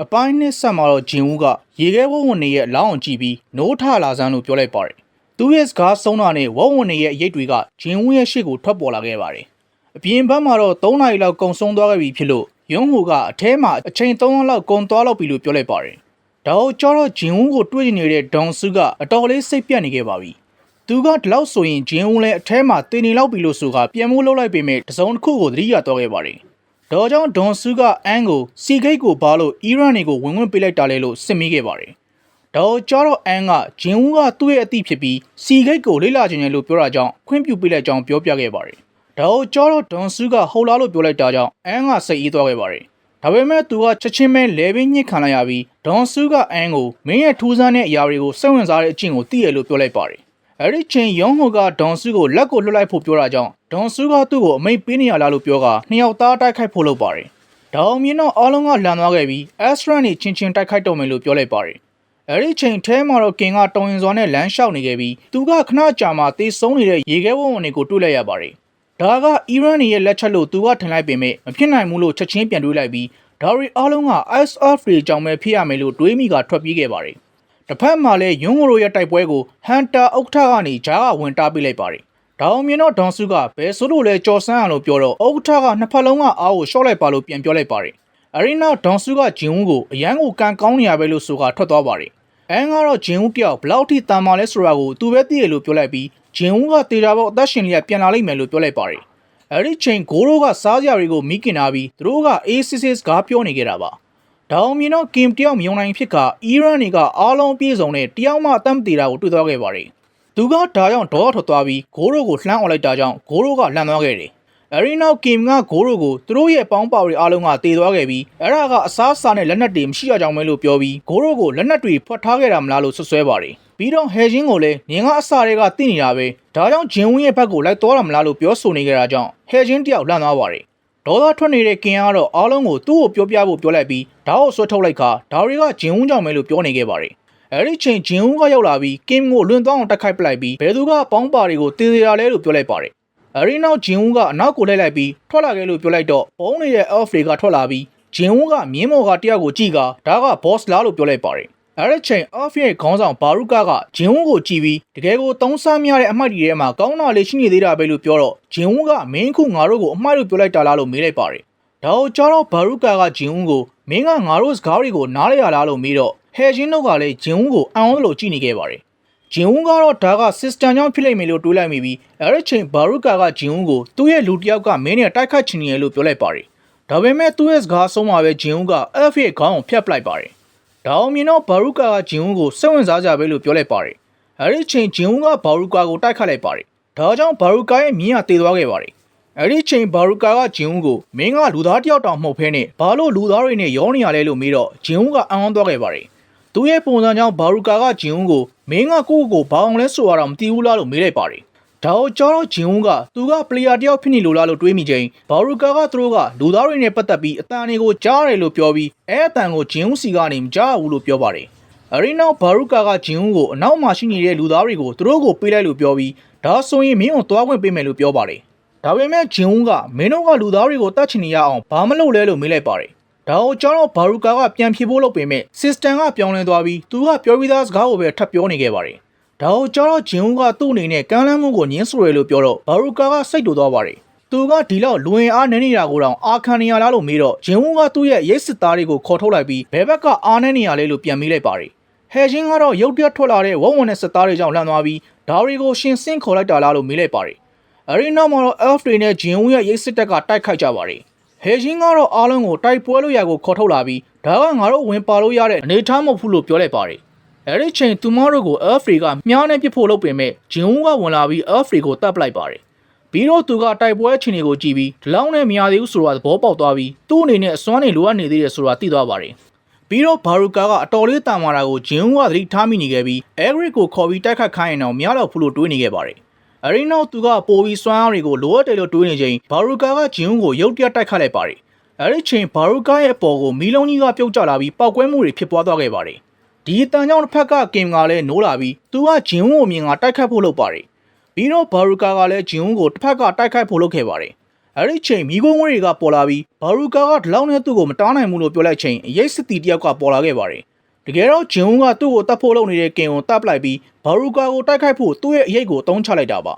အပိုင်းနှစ်ဆက်မှာတော့ဂျင်ဦးကရေခဲဝုံဝင်နေရဲ့လောင်းအောင်ကြည့်ပြီးနိုးထလာစမ်းလို့ပြောလိုက်ပါတယ်။သူ့ရဲ့စကားဆုံးတာနဲ့ဝုံဝင်နေရဲ့အရေးတွေကဂျင်ဦးရဲ့ရှေ့ကိုထွက်ပေါ်လာခဲ့ပါတယ်။အပြင်ဘက်မှာတော့3နာရီလောက်ကုံဆုံးသွားခဲ့ပြီဖြစ်လို့ယွန်းဟူကအထဲမှာအချိန်3ရက်လောက်ကုံသွားလောက်ပြီလို့ပြောလိုက်ပါတယ်။ဒါတော့ကျတော့ဂျင်ဦးကိုတွေ့နေတဲ့ဒေါန်ဆူကအတော်လေးစိတ်ပြတ်နေခဲ့ပါပြီ။သူကဒီလောက်ဆိုရင်ဂျင်ဦးလည်းအထဲမှာတင်နေလောက်ပြီလို့ဆိုကပြန်မိုးလောက်လိုက်ပေမဲ့တစုံတစ်ခုကိုသတိရတော့ခဲ့ပါတယ်။ ဒါကြောင့်ဒွန်ဆူကအန်ကိုစီဂိတ်ကိုဘာလို့အီရန်တွေကိုဝင်ဝင်ပေးလိုက်တာလဲလို့စစ်မိခဲ့ပါတယ်။ဒါကြောင့်အန်ကဂျင်ဦးကသူ့ရဲ့အသည့်ဖြစ်ပြီးစီဂိတ်ကိုလေးလာခြင်းရလို့ပြောတာကြောင့်ခွင့်ပြုပေးလိုက်ကြောင်းပြောပြခဲ့ပါတယ်။ဒါကြောင့်ဒွန်ဆူကဟုတ်လားလို့ပြောလိုက်တာကြောင့်အန်ကစိတ်အေးသွားခဲ့ပါတယ်။ဒါပေမဲ့သူကချက်ချင်းပဲလဲပင်းညစ်ခံလိုက်ရပြီးဒေါန်ဆူကအန်ကိုမင်းရဲ့ထူးဆန်းတဲ့အရာတွေကိုစိတ်ဝင်စားတဲ့အကျင့်ကိုသိရလို့ပြောလိုက်ပါတယ်။ အဲဒီချိန်ယွန်ဟိုကဒေါန်ဆူကိုလက်ကိုလွှတ်လိုက်ဖို့ပြောတာကြောင့်ဒေါန်ဆူကသူ့ကိုအမိတ်ပေးနေရလားလို့ပြောကနှစ်ယောက်သားတိုက်ခိုက်ဖို့လုပ်ပါတယ်။ဒေါန်မြင်တော့အားလုံးကလန်သွားခဲ့ပြီးအက်စထရန်နေချင်းချင်းတိုက်ခိုက်တော့မယ်လို့ပြောလိုက်ပါတယ်။အဲဒီချိန်ထဲမှာတော့ကင်ကတောင်ရင်စွာနဲ့လမ်းလျှောက်နေခဲ့ပြီးသူကခဏကြာမှတေးဆုံးနေတဲ့ရေခဲဝုံဝင်တွေကိုတွေ့လိုက်ရပါတယ်။ဒါကအီရန်နေရဲ့လက်ချက်လို့သူကထင်လိုက်ပေမဲ့မဖြစ်နိုင်ဘူးလို့ချက်ချင်းပြန်တွေးလိုက်ပြီးဒါရီအားလုံးက ISF တွေကြောင့်ပဲဖြစ်ရမယ်လို့တွေးမိကထွက်ပြေးခဲ့ပါတယ်။ တစ်ဖက်မှာလည်းယွန်းဂိုရိုရဲ့တိုက်ပွဲကိုဟန်တာဥက္ကဋ္ဌကနေဂျားကဝင်တားပေးလိုက်ပါတယ်။ဒေါအောင်မြင်တော့ဒေါန်စုကဘယ်ဆိုလို့လဲကြော်ဆန်းအောင်လို့ပြောတော့ဥက္ကဋ္ဌကနှစ်ဖက်လုံးကအားကိုရှော့လိုက်ပါလို့ပြန်ပြောလိုက်ပါတယ်။အရီနာဒေါန်စုကဂျင်ဦးကိုအရန်ကိုကန်ကောင်းနေရပဲလို့ဆိုကထွက်သွားပါတယ်။အန်ကတော့ဂျင်ဦးတယောက်ဘလောက်ထိတန်မာလဲဆိုတာကိုသူပဲသိရလို့ပြောလိုက်ပြီးဂျင်ဦးကတေတာပေါက်အသက်ရှင်လျက်ပြန်လာလိမ့်မယ်လို့ပြောလိုက်ပါတယ်။အဲ့ဒီချိန်ဂိုးရိုးကစားကြတွေကိုမိခင်နာပြီးသူတို့ကအေးစစ်စစ်စကားပြောနေကြတာပါ။ ဒေါအောင်မြင်တော့ကင်တယောက်မြုံနိုင်ဖြစ်ကအီရန်တွေကအားလုံးပြေဆုံးတဲ့တယောက်မှအသက်မသေးတာကိုတွေ့သွားခဲ့ပါတယ်။သူကဒါကြောင့်ဒေါထွက်သွားပြီးဂိုးရိုးကိုလှမ်းអော်လိုက်တာကြောင့်ဂိုးရိုးကလှမ်းသွားခဲ့တယ်။အဲဒီနောက်ကင်ကဂိုးရိုးကိုသူတို့ရဲ့ပေါင်းပါတွေအားလုံးကတေသွားခဲ့ပြီးအဲ့ဒါကအစားအစာနဲ့လက်နက်တွေမရှိရကြောင်းပဲလို့ပြောပြီးဂိုးရိုးကိုလက်နက်တွေဖွက်ထားခဲ့တာမလားလို့ဆွဆွဲပါတယ်။ပြီးတော့ဟဲချင်းကိုလည်းနင်ကအစာတွေကသိနေတာပဲဒါကြောင့်ဂျင်ဝင်းရဲ့ဘက်ကိုလိုက်သွားတာမလားလို့ပြောဆိုနေကြတာကြောင့်ဟဲချင်းတယောက်လှမ်းသွားပါတယ် ဒေါသထွက်နေတဲ့ကင်ကတော့အားလုံးကိုသူ့ကိုပြောပြဖို့ပြောလိုက်ပြီးဓာတ်ကိုဆွတ်ထုတ်လိုက်ခါဒါတွေကဂျင်ဝင်းကြောင့်ပဲလို့ပြောနေခဲ့ပါတယ်အဲ့ဒီချိန်ဂျင်ဝင်းကရောက်လာပြီးကင်ကိုလွန်သွားအောင်တက်ခိုက်ပလိုက်ပြီးဘယ်သူကပေါင်းပါတွေကိုတေးသေးတာလဲလို့ပြောလိုက်ပါတယ်အဲ့ဒီနောက်ဂျင်ဝင်းကအနောက်ကိုလိုက်လိုက်ပြီးထွက်လာခဲ့လို့ပြောလိုက်တော့ပုံနေတဲ့ elf တွေကထွက်လာပြီးဂျင်ဝင်းကမြင်းမော်ကတယောက်ကိုကြည့်ကဒါက boss လားလို့ပြောလိုက်ပါတယ် အဲ့ဒီချိန် off ရဲ့ခေါင်းဆောင်ဘာရုကကဂျင်ဝန်းကိုကြည့်ပြီးတကယ်ကိုသုံးဆများတဲ့အမိုက်တွေထဲမှာကောင်းတာလေးရှိနေသေးတာပဲလို့ပြောတော့ဂျင်ဝန်းကမင်းခုငါတို့ကိုအမိုက်လို့ပြောလိုက်တာလားလို့မေးလိုက်ပါတယ်။ဒါကိုကြားတော့ဘာရုကကဂျင်ဝန်းကိုမင်းကငါတို့စကားတွေကိုနားလေရလားလို့မေးတော့ဟဲဂျင်းတို့ကလည်းဂျင်ဝန်းကိုအံ့ဩလို့ကြည့်နေခဲ့ပါတယ်။ဂျင်ဝန်းကတော့ဒါက system ကြောင့်ဖြစ်လိမ့်မယ်လို့တွေးလိုက်မိပြီးအဲ့ဒီချိန်ဘာရုကကဂျင်ဝန်းကိုသူ့ရဲ့လူတစ်ယောက်ကမင်းနဲ့တိုက်ခတ်ချင်နေရလို့ပြောလိုက်ပါတယ်။ဒါပေမဲ့သူ့ရဲ့စကားဆုံးမှာပဲဂျင်ဝန်းက F ရဲ့ခေါင်းကိုဖျက်ပလိုက်ပါတယ်။ ဒါအောင်မြင်တော့ဘာရုကာကဂျင်ဦးကိုစိတ်ဝင်စားကြပဲလို့ပြောလိုက်ပါတယ်။အဲဒီချိန်ဂျင်ဦးကဘာရုကာကိုတိုက်ခတ်လိုက်ပါတယ်။ဒါကြောင့်ဘာရုကာရဲ့မြင်းကတေသွားခဲ့ပါတယ်။အဲဒီချိန်ဘာရုကာကဂျင်ဦးကိုမင်းကလူသားတယောက်တောင်မှုတ်ဖဲနဲ့ဘာလို့လူသားတွေနဲ့ရောနေရလဲလို့မေးတော့ဂျင်ဦးကအံ့ဩသွားခဲ့ပါတယ်။သူ့ရဲ့ပုံစံကြောင့်ဘာရုကာကဂျင်ဦးကိုမင်းကကိုယ့်ကိုဘာအောင်လဲဆိုတော့မသိဘူးလားလို့မေးလိုက်ပါတယ်။ ဒါကိုကြောတော့ဂျင်ဦးကသူကပလေယာတယောက်ဖြစ်နေလို့လားလို့တွေးမိချိန်ဘာရူကာကသူတို့ကလူသားတွေနဲ့ပတ်သက်ပြီးအတန်တွေကိုကြားရတယ်လို့ပြောပြီးအဲအတန်ကိုဂျင်ဦးစီကနေမကြားဘူးလို့ပြောပါတယ်။အရီနောက်ဘာရူကာကဂျင်ဦးကိုအနောက်မှာရှိနေတဲ့လူသားတွေကိုသူတို့ကိုပေးလိုက်လို့ပြောပြီးဒါဆိုရင်မင်းကိုသွားခွင့်ပေးမယ်လို့ပြောပါတယ်။ဒါပေမဲ့ဂျင်ဦးကမင်းတို့ကလူသားတွေကိုတတ်ချင်နေရအောင်ဘာမလုပ်လဲလို့မေးလိုက်ပါတယ်။ဒါကိုကြောတော့ဘာရူကာကပြန်ဖြေဖို့လုပ်ပေမဲ့ system ကပြောင်းလဲသွားပြီးသူကပြောပြီးသားစကားကိုပဲထပ်ပြောနေခဲ့ပါတယ်။ ဒါကိုကြောတော့ဂျင်ဦးကသူ့အနေနဲ့ကမ်းလှမ်းမှုကိုညှင်းဆိုရလို့ပြောတော့ဘာရူကာကစိတ်တူသွားပါတယ်။သူကဒီလောက်လူဝင်အားနေနေတာကိုတောင်အာခံနေရလားလို့မေးတော့ဂျင်ဦးကသူ့ရဲ့ရိတ်စစ်သားတွေကိုခေါ်ထုတ်လိုက်ပြီးဘယ်ဘက်ကအားနေနေရလဲလို့ပြန်မေးလိုက်ပါတယ်။ဟဲချင်းကတော့ရုတ်တရက်ထွက်လာတဲ့ဝုံဝင်တဲ့စစ်သားတွေကြောင့်လှမ်းသွားပြီးဒါတွေကိုရှင်စင်းခေါ်လိုက်တာလားလို့မေးလိုက်ပါတယ်။အရီနောက်မှာတော့ elf တွေနဲ့ဂျင်ဦးရဲ့ရိတ်စစ်တပ်ကတိုက်ခိုက်ကြပါတယ်။ဟဲချင်းကတော့အားလုံးကိုတိုက်ပွဲလို့ရကိုခေါ်ထုတ်လာပြီးဒါကငါတို့ဝင်ပါလို့ရတဲ့အနေအထားမဟုတ်ဘူးလို့ပြောလိုက်ပါတယ်။ အဲဒီချိန်သူမတို့ကို elf တွေကမြားနဲ့ပြစ်ဖို့လုပ်ပေမဲ့ဂျင်ဦးကဝင်လာပြီး elf တွေကိုတပ်ပလိုက်ပါတယ်။ပြီးတော့သူကတိုက်ပွဲချင်းတွေကိုကြည့်ပြီးဒီလောက်နဲ့မရသေးဘူးဆိုတာသဘောပေါက်သွားပြီးသူ့အနေနဲ့အစွမ်းနေလိုအပ်နေသေးတယ်ဆိုတာသိသွားပါတယ်။ပြီးတော့ဘာရူကာကအတော်လေးတာမာတာကိုဂျင်ဦးကသတိထားမိနေခဲ့ပြီးအဲဂရစ်ကိုခေါ်ပြီးတိုက်ခတ်ခိုင်းရင်တော့မရတော့ဘူးလို့တွေးနေခဲ့ပါတယ်။အရီနောက်သူကပိုပြီးစွမ်းအားတွေကိုလိုအပ်တယ်လို့တွေးနေချိန်ဘာရူကာကဂျင်ဦးကိုရုတ်တရက်တိုက်ခတ်လိုက်ပါတယ်။အဲဒီချိန်ဘာရူကာရဲ့အပေါ်ကိုမီလုံးကြီးကပြုတ်ကျလာပြီးပောက်ကွဲမှုတွေဖြစ်ပွားသွားခဲ့ပါတယ်။ ဒီအတန်ကြောင့်တစ်ဖက်ကကင်ကလည်းနိုးလာပြီးသူကဂျင်ဦးကိုမြင်ကတိုက်ခတ်ဖို့လုပ်ပါတယ်။ပြီးတော့ဘာရူကာကလည်းဂျင်ဦးကိုတစ်ဖက်ကတိုက်ခိုက်ဖို့လုပ်ခဲ့ပါတယ်။အဲ့ဒီချိန်မိခိုးငွေတွေကပေါ်လာပြီးဘာရူကာကဒီလောက်နဲ့သူ့ကိုမတားနိုင်ဘူးလို့ပြောလိုက်ချိန်အရေးစစ်တီတယောက်ကပေါ်လာခဲ့ပါတယ်တကယ်တော့ဂျင်ဦးကသူ့ကိုတတ်ဖို့လုပ်နေတဲ့ကင်ကိုတပ်ပလိုက်ပြီးဘာရူကာကိုတိုက်ခိုက်ဖို့သူ့ရဲ့အရေးကိုအသုံးချလိုက်တာပါ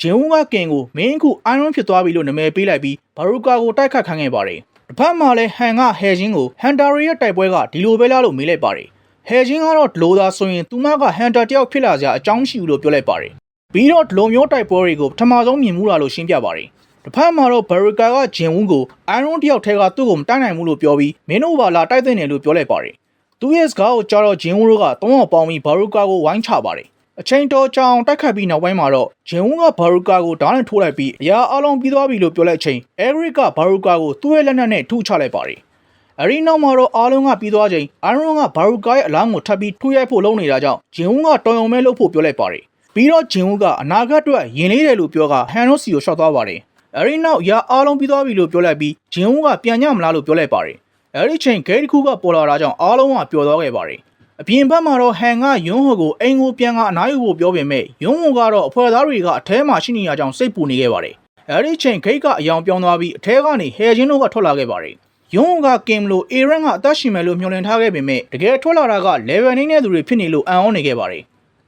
ဂျင်ဦးကကင်ကိုမင်းခုအိုင်ရွန်ဖြစ်သွားပြီလို့နာမည်ပေးလိုက်ပြီးဘာရူကာကိုတိုက်ခတ်ခံခဲ့ပါတယ်တစ်ဖက်မှာလည်းဟန်ကဟဲချင်းကိုဟန်တာရီရဲ့တိုက်ပွဲကဒီလိုပဲလားလို့မေးလိုက်ပါတယ် ဟဲချင်းကတော့ဒလိုသာဆိုရင်သူမကဟန်တာတယောက်ဖြစ်လာစရာအကြောင်းရှိဘူးလို့ပြောလိုက်ပါတယ်ပြီးတော့ဒလိုမျိုးတိုက်ပွဲတွေကိုပထမဆုံးမြင်မှုလာလို့ရှင်းပြပါတယ်တစ်ဖက်မှာတော့ဘရီကာကဂျင်ဝူးကိုအိုင်ရွန်တယောက်ထဲကသူ့ကိုမတိုက်နိုင်ဘူးလို့ပြောပြီးမင်းတို့ပါလာတိုက်တဲ့တယ်လို့ပြောလိုက်ပါတယ်သူရဲ့စကားကိုကြားတော့ဂျင်ဝူးတို့ကသုံးအောင်ပေါင်းပြီးဘာရူကာကိုဝိုင်းချပါတယ်အချိန်တော်ကြာအောင်တိုက်ခတ်ပြီးနောက်ပိုင်းမှာတော့ဂျင်ဝူးကဘာရူကာကိုဓာတ်နဲ့ထိုးလိုက်ပြီးအရာအလုံးပြီးသွားပြီလို့ပြောလိုက်ချိန်အဲရစ်ကဘာရူကာကိုသူ့ရဲ့လက်နက်နဲ့ထုချလိုက်ပါတယ် အရီနောက်မှာတော့အားလုံးကပြီးသွားချိန်အိုင်ရွန်ကဘာရူကာရဲ့အလောင်းကိုထပ်ပြီးထိုးရိုက်ဖို့လုပ်နေတာကြောင့်ဂျင်ဝူးကတော်ရုံမဲလုပ်ဖို့ပြောလိုက်ပါတယ်ပြီးတော့ဂျင်ဝူးကအနာဂတ်အတွက်ယင်လေးတယ်လို့ပြောကဟန်နိုစီကိုရှော့သွားပါတယ်အရီနောက်ရာအားလုံးပြီးသွားပြီလို့ပြောလိုက်ပြီးဂျင်ဝူးကပြန်ညမလားလို့ပြောလိုက်ပါတယ်အဲ့ဒီချိန်ဂိတ်တစ်ခုကပေါ်လာတာကြောင့်အားလုံးကပျော်သွားခဲ့ပါတယ်အပြင်ဘက်မှာတော့ဟန်ကယွန်းဟိုကိုအိမ်ကိုပြန်ကအနားယူဖို့ပြောပေမဲ့ယွန်းဟိုကတော့အဖွဲ့သားတွေကအထဲမှာရှိနေရကြောင်းစိတ်ပူနေခဲ့ပါတယ်အဲ့ဒီချိန်ဂိတ်ကအယောင်ပြောင်းသွားပြီးအထဲကနေဟဲချင်းတို့ကထွက်လာခဲ့ပါတယ် ယွန်းဟိုကကင်မလို့အေရန်ကအသက်ရှင်မယ်လို့မျှော်လင့်ထားခဲ့ပေမဲ့တကယ်ထွက်လာတာက level 9တဲ့သူတွေဖြစ်နေလို့အံ့ဩနေခဲ့ပါတယ်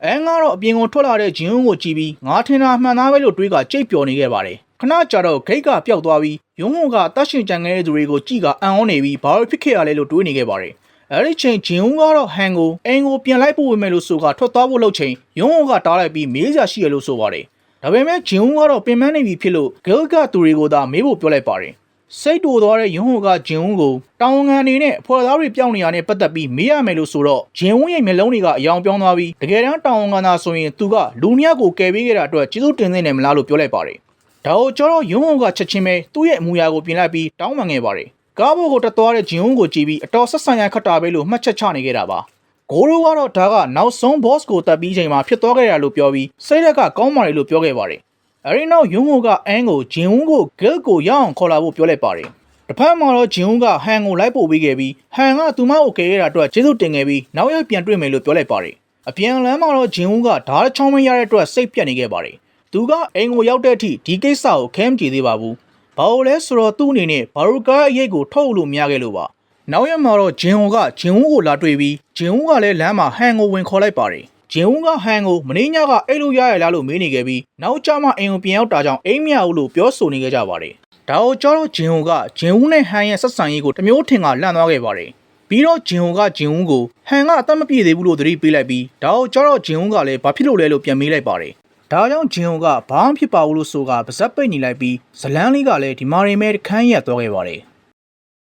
အဲငါတော့အပြင်ကိုထွက်လာတဲ့ဂျင်းုံကိုကြည့်ပြီးငါထင်တာမှန်သားပဲလို့တွေးကကြိတ်ပျော်နေခဲ့ပါတယ်ခဏကြာတော့ဂိတ်ကပျောက်သွားပြီးယုံဟိုကတတ်ရှင်ကြံခဲ့တဲ့သူတွေကိုကြည့်ကအံ့ဩနေပြီးဘာလို့ဖြစ်ခဲ့ရလဲလို့တွေးနေခဲ့ပါတယ်အဲ့ဒီချိန်ဂျင်းဦးကတော့ဟန်ကိုအင်ကိုပြန်လိုက်ဖို့ဝင်မယ်လို့ဆိုကထွက်သွားဖို့လုပ်ချိန်ယုံဟိုကတားလိုက်ပြီးမေးစရာရှိရလို့ဆိုပါတယ်ဒါပေမဲ့ဂျင်းဦးကတော့ပင်ပန်းနေပြီဖြစ်လို့ဂိလ်ကသူတွေကိုသာမေးဖို့ပြောလိုက်ပါတယ် စိတ်တူသွားတဲ့ယုံဟိုကဂျင်းဦးကိုတောင်ငံအနေနဲ့အဖွဲ့သားတွေပြောင်းနေရတဲ့ပတ်သက်ပြီးမေးရမယ်လို့ဆိုတော့ဂျင်းဦးရဲ့မျက်လုံးတွေကအယောင်ပြောင်းသွားပြီးတကယ်တမ်းတောင်ငံသာဆိုရင်သူကလူမြတ်ကိုကယ်ပေးခဲ့တာအတွက်ကျေးဇူးတင်နေတယ်မလားလို့ပြောလိုက်ပါတယ်ဒါကိုကျတော့ယုံဟိုကချက်ချင်းပဲသူ့ရဲ့အမူအရာကိုပြင်လိုက်ပြီးတောင်းပန်ခဲ့ပါတယ်ကားဘော်ကိုတက်သွားတဲ့ဂျင်းဦးကိုကြည့်ပြီးအတော်ဆက်ဆံရခတ်တာပဲလို့မှတ်ချက်ချနေခဲ့တာပါဂိုးရိုးကတော့ဒါကနောက်ဆုံး boss ကိုတက်ပြီးချိန်မှာဖြစ်သွားခဲ့ရလို့ပြောပြီးစိတ်ရက်ကကောင်းပါတယ်လို့ပြောခဲ့ပါတယ် အဲဒီနောက်ယုံဟိုကအန်းကိုဂျင်းဦးကိုဂိလ်ကိုရအောင်ခေါ်လာဖို့ပြောလိုက်ပါတယ်တစ်ဖက်မှာတော့ဂျင်းဦးကဟန်ကိုလိုက်ပို့ပေးခဲ့ပြီးဟန်ကသူမကိုကယ်ရတာအတွက်ကျေးဇူးတင်ခဲ့ပြီးနောက်ရက်ပြန်တွေ့မယ်လို့ပြောလိုက်ပါတယ်အပြန်လမ်းမှာတော့ဂျင်းဦးကဓာတ်ချောင်းမရတဲ့အတွက်စိတ်ပြတ်နေခဲ့ပါတယ်သူကအိမ်ကိုရောက်တဲ့အထိဒီကိစ္စကိုခဲမကြည့်သေးပါဘူးဘာလို့လဲဆိုတော့သူ့အနေနဲ့ဘာရူကာအရေးကိုထုတ်လို့မရခဲ့လို့ပါနောက်ရက်မှာတော့ဂျင်ဟိုကဂျင်ဟိုကိုလာတွေ့ပြီးဂျင်ဟိုကလည်းလမ်းမှာဟန်ကိုဝင်ခေါ်လိုက်ပါတယ် ဂျင်ဟိုကဟန်ကိုမင်းညကအဲ့လိုရရလားလို့မေးနေခဲ့ပြီးနောက်ကျမှအိမ်ကိုပြန်ရောက်တာကြောင့်အိမ်မရဘူးလို့ပြောဆိုနေခဲ့ကြပါတယ်ဒါကိုကြောတော့ဂျင်ဟိုကဂျင်ဟိုနဲ့ဟန်ရဲ့ဆက်ဆံရေးကိုတမျိုးထင်ကလန့်သွားခဲ့ပါတယ်ပြီးတော့ဂျင်ဟိုကဂျင်ဟိုကိုဟန်ကအသက်မပြည့်သေးဘူးလို့သတိပေးလိုက်ပြီးဒါကိုကြောတော့ဂျင်ဟိုကလည်းဘာဖြစ်လို့လဲလို့ပြန်မေးလိုက်ပါတယ်ဒါကြောင့်ဂျင်ဟိုကဘာမှဖြစ်ပါဘူးလို့ဆိုကပါဇက်ပိတ်နေလိုက်ပြီးဇလန်းလေးကလည်းဒီမာရီမဲခန်းရက်သွားခဲ့ပါတယ်